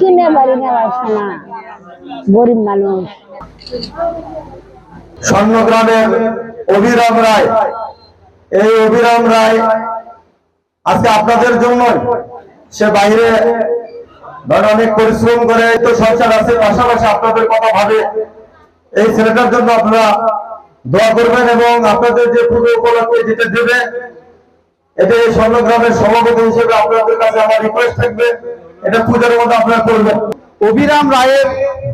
কিনে বাড়ি না পারছে না। গরিব মানুষ। স্বর্ণগ্রামের অভিরাম রায়। এই অভিরাম রায় আজকে আপনাদের জন্য সে বাইরে অনেক পরিশ্রম করে তো সংসার আছে, পাশাপাশি আপনাদের কথা ভাবে এই ছেলেটার জন্য আপনারা দোয়া করবেন এবং আপনাদের যে পুজো উপলক্ষে যেটা দেবে এই স্বর্ণগ্রামের সভাপতি হিসেবে আপনাদের কাছে আমার রিকোয়েস্ট থাকবে। এটা পূজার মধ্যে আপনারা করবেন। অভিরাম রায়ের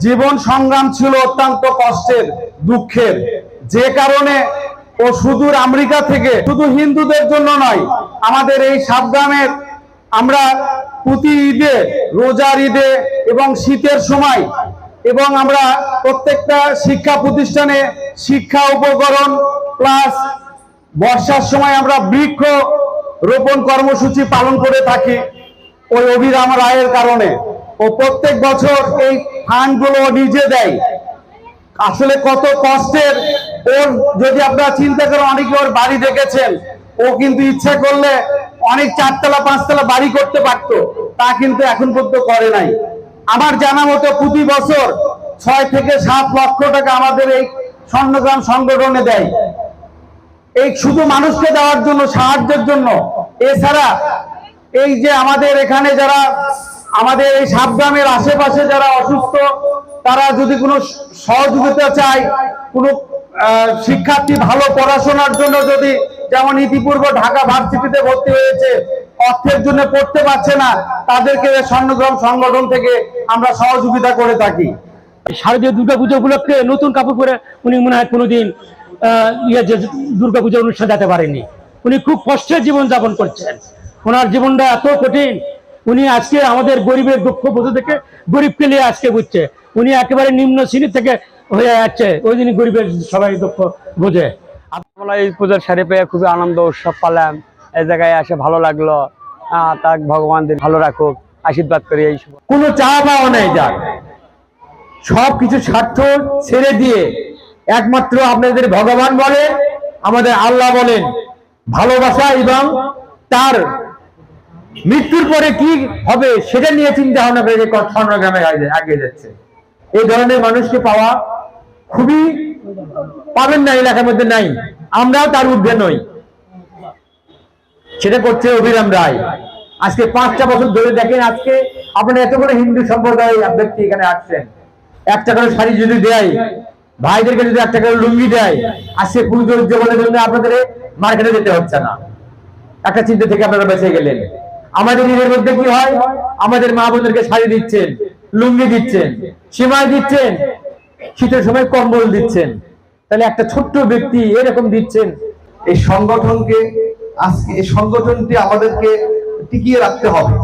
জীবন সংগ্রাম ছিল অত্যন্ত কষ্টের, দুঃখের। যে কারণে ও সুদূর আমেরিকা থেকে, শুধু হিন্দুদের জন্য নয়, আমাদের এই সাবগ্রামের আমরা প্রতি ঈদে, রোজার ঈদে এবং শীতের সময় এবং আমরা প্রত্যেকটা শিক্ষা প্রতিষ্ঠানে শিক্ষা উপকরণ প্লাস বর্ষার সময় আমরা বৃক্ষ রোপণ কর্মসূচি পালন করে থাকি। ওই অভিরাম রায়ের কারণে। ও প্রত্যেক বছর এই ফান্ডগুলো নিজে দেয়। আসলে কত কষ্টের। ওর যদি আপনারা চিন্তা করেন, অনেকে ওর বাড়ি দেখেছেন, ও কিন্তু ইচ্ছা করলে অনেক চারতলা, পাঁচতলা বাড়ি করতে পারতো। তা কিন্তু এখন পর্যন্ত করে নাই। আমার জানা মতো প্রতি বছর ছয় থেকে সাত লক্ষ টাকা আমাদের এই স্বর্ণগ্রাম সংগঠনে দেয়। এই শুধু মানুষকে দেওয়ার জন্য, সাহায্যের জন্য। এছাড়া এই যে আমাদের এখানে যারা আমাদের এই সাবগ্রামের আশেপাশে যারা অসুস্থ তারা যদি কোনো সহযোগিতা চায় কোনো শিক্ষার্থী ভালো পড়াশোনার জন্য যদি যেমন ইতিপূর্বে ঢাকা ভার্সিটিতে ভর্তি হয়েছে অর্থের জন্য পড়তে পারছে না তাদেরকে স্বর্ণগ্রাম সংগঠন থেকে আমরা সহযোগিতা করে থাকি। শারদীয় দুর্গা পুজো উপলক্ষে নতুন কাপড় পরে উনি মনে হয় কোনোদিন আহ, ইয়ে যে দুর্গা পুজোর অনুষ্ঠান যেতে পারেননি উনি খুব কষ্টের জীবন যাপন করছেন। ওনার জীবনটা এত কঠিন। উনি আজকে আমাদের গরিবের দুঃখ বোঝে থেকে গরিবকে নিয়ে আজকে বুঝছে। উনি একেবারে নিম্ন শ্রেণি থেকে হয়ে যাচ্ছে। ওই দিনই গরিবের সবাই দুঃখ বোঝে। আমরা এই পূজার শাড়ি পেয়ে খুবই আনন্দ উৎসব পালাম এই জায়গায় এসে ভালো লাগল। তাক ভগবান ভালো রাখুক আশীর্বাদ করি এই কোনো চা পাওয়া নেই যাক সব কিছু স্বার্থ ছেড়ে দিয়ে একমাত্র আপনাদের ভগবান বলেন আমাদের আল্লাহ বলেন ভালোবাসা এবং তার মৃত্যুর পরে কি হবে সেটা নিয়ে চিন্তা ভাবনা করে স্বর্ণগ্রামে আগে যাচ্ছে। এই ধরনের মানুষকে পাওয়া খুবই পাবেন না, এলাকার মধ্যে নাই। আমরাও তার ঊর্ধ্বে নই। সেটা করছে অভিরাম রায়। আজকে পাঁচটা বছর ধরে দেখেন আজকে আপনারা এত বড় হিন্দু সম্প্রদায় ব্যক্তি এখানে আসছেন। একটা করে শাড়ি যদি দেয়, ভাইদেরকে যদি একটা করে লুঙ্গি দেয়, আজকে পুজোর উদযাপনের জন্য আপনাদের মার্কেটে যেতে হচ্ছে না। একটা চিন্তা থেকে আপনারা বেঁচে গেলেন। আমাদের ঈদের মধ্যে কি হয়? আমাদের মা বোনদেরকে শাড়ি দিচ্ছেন লুঙ্গি দিচ্ছেন সীমায় দিচ্ছেন শীতের সময় কম্বল দিচ্ছেন। তাহলে একটা ছোট্ট ব্যক্তি এরকম দিচ্ছেন। এই সংগঠনকে আজকে এই সংগঠনটি আমাদেরকে টিকিয়ে রাখতে হবে।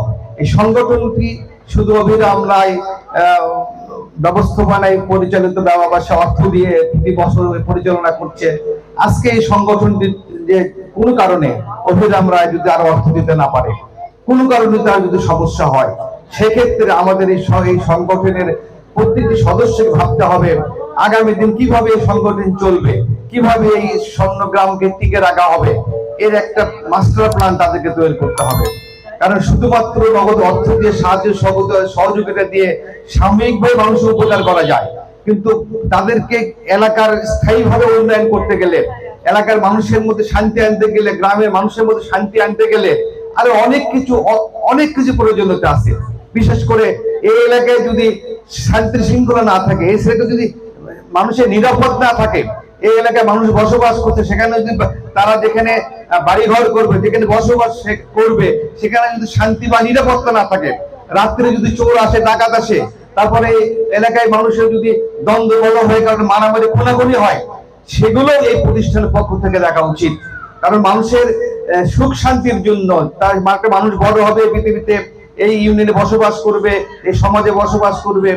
এই সংগঠনটি শুধু অভিরাম রায় আহ, ব্যবস্থাপনায় পরিচালিত ব্যবসা অর্থ দিয়ে প্রতি বছর পরিচালনা করছে। আজকে এই সংগঠনটি যে কোনো কারণে অভিরাম রায় যদি আরও অর্থ দিতে না পারে কোনো কারণে তার যদি সমস্যা হয়, সেক্ষেত্রে আমাদের এই সংগঠনের প্রত্যেকটি সদস্যকে ভাবতে হবে, আগামী দিন কীভাবে এই সংগঠন চলবে, কীভাবে এই স্বর্ণগ্রামকে টিকে রাখা হবে, এর একটা মাস্টার প্ল্যান তাদেরকে তৈরি করতে হবে। কারণ শুধুমাত্র নগদ অর্থ দিয়ে সাহায্য সহযোগিতা- দিয়ে সাময়িকভাবে মানুষের উপকার করা যায়, কিন্তু তাদেরকে এলাকার স্থায়ীভাবে উন্নয়ন করতে গেলে, এলাকার মানুষের মধ্যে শান্তি আনতে গেলে, গ্রামের মানুষের মধ্যে শান্তি আনতে গেলে আরও অনেক কিছু অনেক কিছু প্রয়োজনীয়তা আছে। বিশেষ করে এই এলাকায় যদি শান্তি শৃঙ্খলা না থাকে, এই এলাকায় যদি মানুষের নিরাপদ না থাকে, এই এলাকায় মানুষ বসবাস করছে, সেখানে যদি তারা যেখানে বাড়ি ঘর করবে, যেখানে বসবাস করবে, সেখানে যদি শান্তি বা নিরাপত্তা না থাকে, রাত্রে যদি চোর আসে, ডাকাত আসে, তারপরে এলাকায় মানুষের যদি দ্বন্দ্ব বড় হয়ে, কারণে মারামারি, খুনাখুনি হয়, সেগুলো এই প্রতিষ্ঠানের পক্ষ থেকে দেখা উচিত। কারণ মানুষের সুখ শান্তির জন্য তার একটা মানুষ বড় হবে পৃথিবীতে। এই ইউনিয়নে বসবাস করবে, এই সমাজে বসবাস করবে।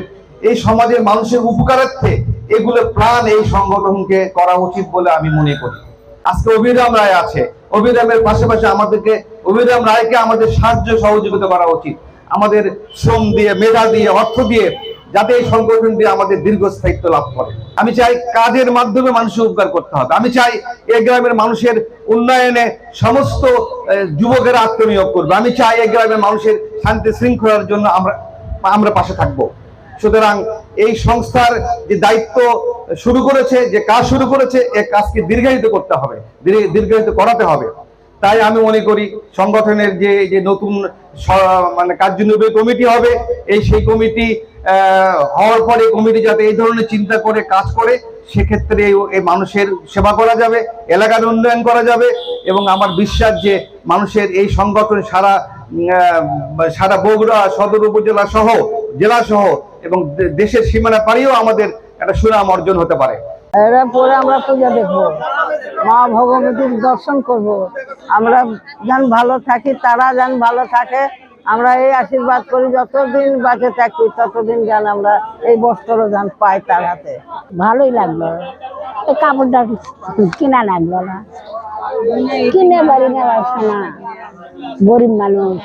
এই সমাজের মানুষের উপকারার্থে এগুলো প্রাণ এই সংগঠনকে করা উচিত বলে আমি মনে করি। আজকে অভিরাম রায় আছে। অভিরামের পাশাপাশি আমাদেরকে, অভিরাম রায়কে আমাদের সাহায্য সহযোগিতা করা উচিত। আমাদের শ্রম দিয়ে, মেধা দিয়ে, অর্থ দিয়ে যাতে এই সংগঠনটি আমাদের দীর্ঘস্থায়িত্ব লাভ করে। আমি চাই কাজের মাধ্যমে মানুষের উপকার করতে হবে। আমি চাই এই গ্রামের মানুষের উন্নয়নে সমস্ত যুবকেরা আত্মনিয়োগ করবে। আমি চাই এই গ্রামের মানুষের শান্তি শৃঙ্খলার জন্য আমরা আমরা পাশে থাকব। সুতরাং এই সংস্থার যে দায়িত্ব শুরু করেছে, যে কাজ শুরু করেছে এই কাজকে দীর্ঘায়িত করতে হবে। দীর্ঘ- দীর্ঘায়িত করাতে হবে। তাই আমি মনে করি সংগঠনের যে যে নতুন মানে কার্যনির্বাহী কমিটি হবে, এই সেই কমিটি হওয়ার পরে কমিটি যাতে এই ধরনের চিন্তা করে, কাজ করে, সেক্ষেত্রে এই- মানুষের সেবা করা যাবে, এলাকার উন্নয়ন করা যাবে এবং আমার বিশ্বাস যে মানুষের এই সংগঠন সারা সারা বগুড়া সদর উপজেলা সহ, জেলা সহ এবং দেশের সীমানা পাড়িয়েও আমাদের একটা সুনাম অর্জন হতে পারে। এরা পরে আমরা পূজা দেখব। মা ভগবতীর দর্শন করব। আমরা যেন ভালো থাকি, তারা যেন ভালো থাকে, আমরা এই আশীর্বাদ করি, যতদিন বাঁচে থাকি, ততদিন যেন আমরা এই বস্ত্র যেন পাই তার হাতে। ভালোই লাগল। এই কাপড়টা কিনা লাগল না। কিনে বাড়ি নেওয়া গরিব মানুষ